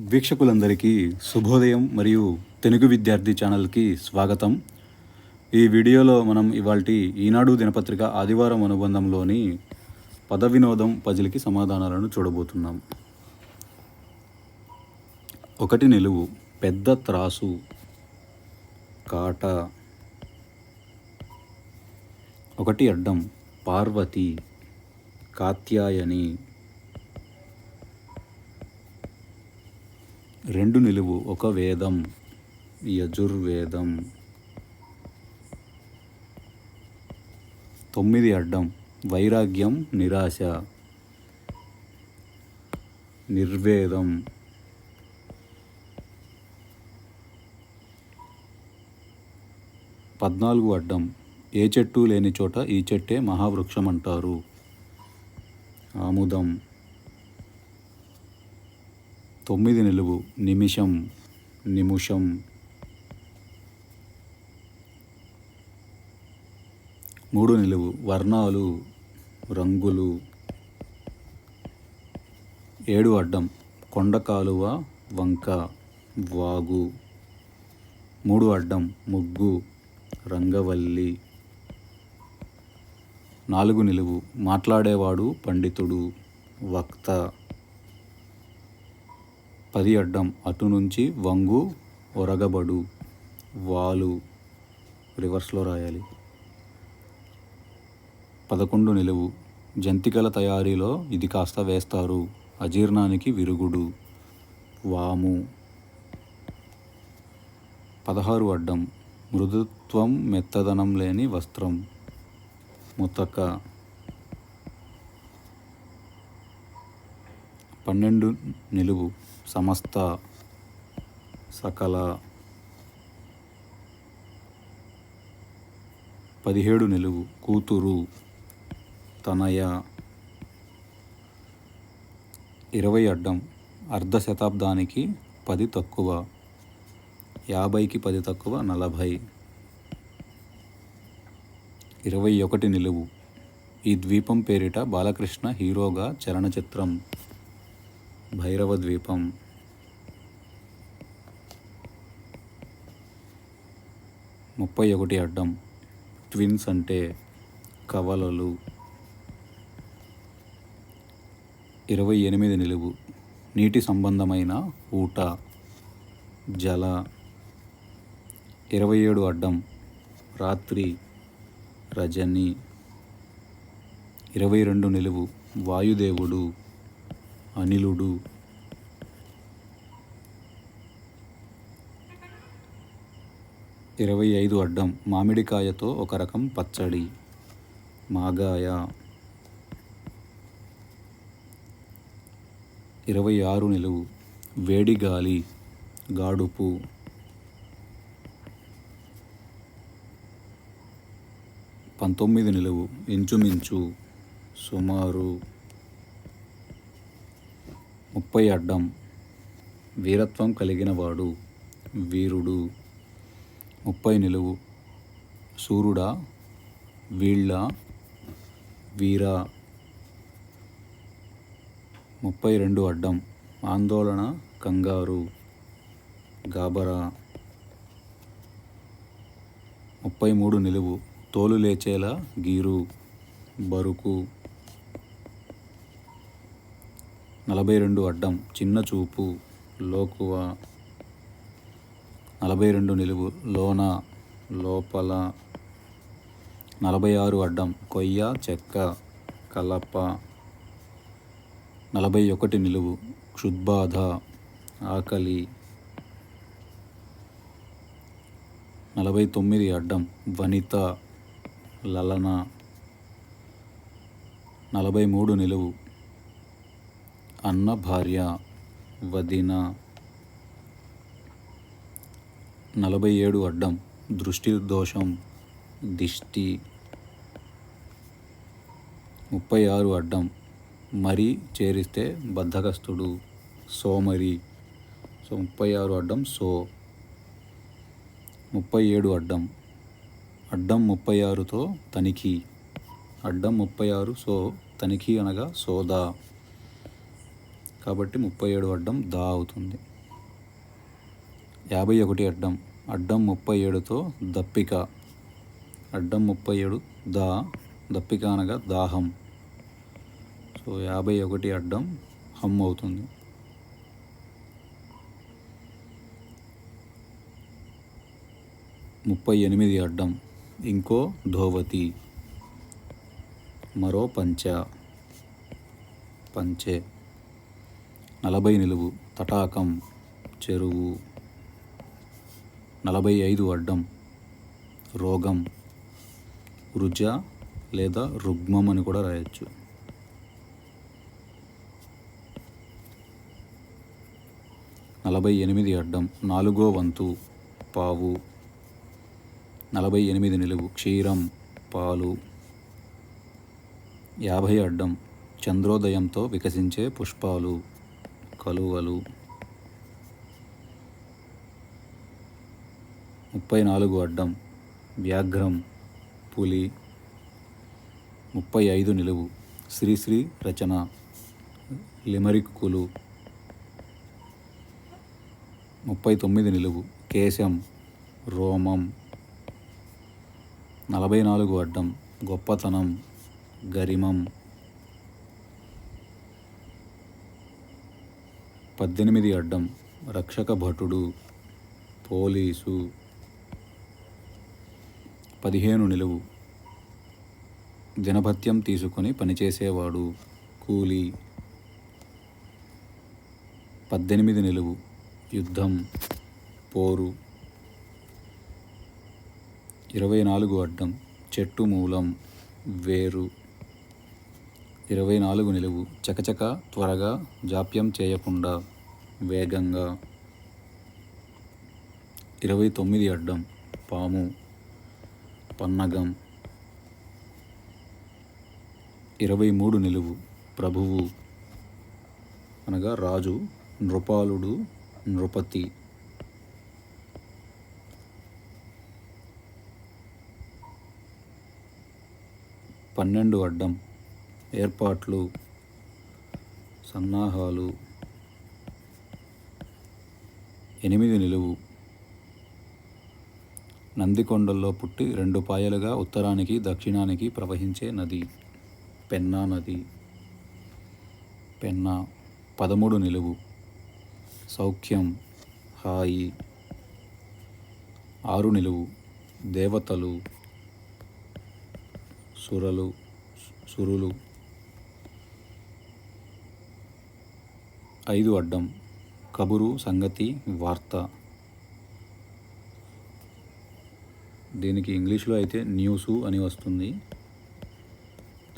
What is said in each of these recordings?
వీక్షకులందరికీ శుభోదయం మరియు తెలుగు విద్యార్థి ఛానల్కి స్వాగతం. ఈ వీడియోలో మనం ఇవాల్టి ఈనాడు దినపత్రిక ఆదివారం అనుబంధంలోని పద వినోదం పజిల్కి సమాధానాలను చూడబోతున్నాం. ఒకటి నిలువు పెద్ద త్రాసు కాట. ఒకటి అడ్డం పార్వతి కాత్యాయని. రెండు నిలువు ఒక వేదం యజుర్వేదం. తొమ్మిది అడ్డం వైరాగ్యం నిరాశ. నిర్వేదం. పద్నాలుగు అడ్డం ఏ చెట్టు లేని చోట ఈ చెట్టే మహావృక్షం అంటారు ఆముదం. తొమ్మిది నిలువు నిమిషం నిముషం. మూడు నిలువు వర్ణాలు రంగులు. ఏడు అడ్డం కొండ కాలువ వంక వాగు. మూడు అడ్డం ముగ్గు రంగవల్లి. నాలుగు నిలువు మాట్లాడేవాడు పండితుడు వక్త. పది అడ్డం అటు నుంచి వంగు ఒరగబడు. వాలు రివర్స్లో రాయాలి. పదకొండు నిలువు. జంతికల తయారీలో ఇది కాస్త వేస్తారు. అజీర్ణానికి విరుగుడు. వాము. పదహారు అడ్డం. మృదుత్వం మెత్తదనం లేని వస్త్రం. ముతక. పన్నెండు నిలువు. సమస్త సకల పదిహేడు నిలువు కూతురు తనయ ఇరవై అడ్డం అర్ధ శతాబ్దానికి పది తక్కువ యాభైకి పది తక్కువ నలభై. ఇరవై ఒకటి నిలువు ఈ ద్వీపం పేరిట బాలకృష్ణ హీరోగా చలనచిత్రం భైరవ ద్వీపం ముప్పై ఒకటి అడ్డం. ట్విన్స్ అంటే కవలలు. ఇరవై ఎనిమిది నిలువు. నీటి సంబంధమైన ఊట. జల. ఇరవై ఏడు అడ్డం. రాత్రి. రజని. ఇరవై రెండు నిలువు. వాయుదేవుడు. అనిలుడు. ఇరవై ఐదు అడ్డం మామిడికాయతో ఒక రకం పచ్చడి. మాగాయ. ఇరవై ఆరు నిలువు. వేడి గాలి. గాడుపు. పంతొమ్మిది నిలువు. ఇంచుమించు సుమారు ముప్పై అడ్డం. వీరత్వం కలిగినవాడు వీరుడు. ముప్పై నిలువు. సూర్యుడా వీళ్ళ వీర. ముప్పై రెండు అడ్డం. ఆందోళన కంగారు. గాబరా. ముప్పై మూడు నిలువు. తోలు లేచేలా గీరు. బరుకు. నలభై రెండు అడ్డం చిన్న చూపు లోకువ. నలభై రెండు నిలువు లోన లోపల. నలభై ఆరు అడ్డం కొయ్య చెక్క కలప. నలభై ఒకటి నిలువు క్షుద్బాధ ఆకలి. నలభై తొమ్మిది అడ్డం వనిత లలన. నలభై మూడు నిలువు అన్న భార్య వదిన నలభై ఏడు అడ్డం దృష్టి దోషం దిష్టి ముప్పై ఆరు అడ్డం మరి చేరిస్తే బద్ధకస్తుడు సోమరి. సో ముప్పై ఆరు అడ్డం సో. ముప్పై ఏడు అడ్డం అడ్డం ముప్పై ఆరుతో తనిఖీ. అడ్డం ముప్పై ఆరు సో తనిఖీ అనగా సోదా. కాబట్టి ముప్పై ఏడు అడ్డం దా అవుతుంది. యాభై ఒకటి అడ్డం అడ్డం ముప్పై ఏడుతో దప్పిక. అడ్డం ముప్పై ఏడు దా దప్పిక అనగా దాహం. సో యాభై ఒకటి అడ్డం హమ్ అవుతుంది. ముప్పై ఎనిమిది అడ్డం ఇంకో ధోవతి. మరో పంచ. పంచే. నలభై నిలువు తటాకం చెరువు నలభై ఐదు అడ్డం రోగం రుజ లేదా రుగ్మం అని కూడా రాయొచ్చు. నలభై ఎనిమిది అడ్డం నాలుగో వంతు పావు. నలభై ఎనిమిది నిలువు క్షీరం పాలు. యాభై అడ్డం చంద్రోదయంతో వికసించే పుష్పాలు. కలువలు. ముప్పై నాలుగు అడ్డం. వ్యాఘ్రం పులి. ముప్పై ఐదు నిలువు శ్రీశ్రీ రచన. లిమరిక్కులు. ముప్పై తొమ్మిది నిలువు. కేశం రోమం. నలభై నాలుగు అడ్డం. గొప్పతనం గరిమం. పద్దెనిమిది అడ్డం రక్షక భటుడు పోలీసు. పదిహేను నిలువు. జనభత్యం తీసుకొని పనిచేసేవాడు కూలీ. పద్దెనిమిది నిలువు. యుద్ధం పోరు. ఇరవై నాలుగు అడ్డం చెట్టు మూలం వేరు. ఇరవై నాలుగు నిలువు. చకచక త్వరగా జాప్యం చేయకుండా వేగంగా. ఇరవై తొమ్మిది అడ్డం. పాము. పన్నగం. ఇరవై మూడు నిలువు. ప్రభువు. అనగా రాజు నృపాలుడు నృపతి. పన్నెండు అడ్డం. ఏర్పాట్లు సన్నాహాలు ఎనిమిది నిలువు. నందికొండల్లో పుట్టి రెండు పాయలుగా ఉత్తరానికి దక్షిణానికి ప్రవహించే నది పెన్నా నది. పెన్నా పదమూడు నిలువు. సౌఖ్యం హాయి. ఆరు నిలువు. దేవతలు సురలు సురులు. ఐదు అడ్డం. కబురు సంగతి వార్త. దీనికి ఇంగ్లీష్లో అయితే న్యూసు అని వస్తుంది.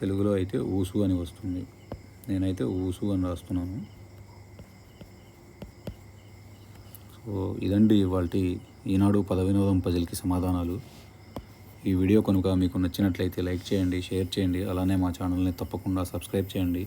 తెలుగులో అయితే ఊసు అని వస్తుంది. నేనైతే ఊసు అని రాస్తున్నాను. సో ఇదండి వాటి ఈనాడు పద వినోదం పజిల్కి సమాధానాలు. ఈ వీడియో కనుక మీకు నచ్చినట్లయితే లైక్ చేయండి షేర్ చేయండి అలానే మా ఛానల్ని తప్పకుండా సబ్స్క్రైబ్ చేయండి.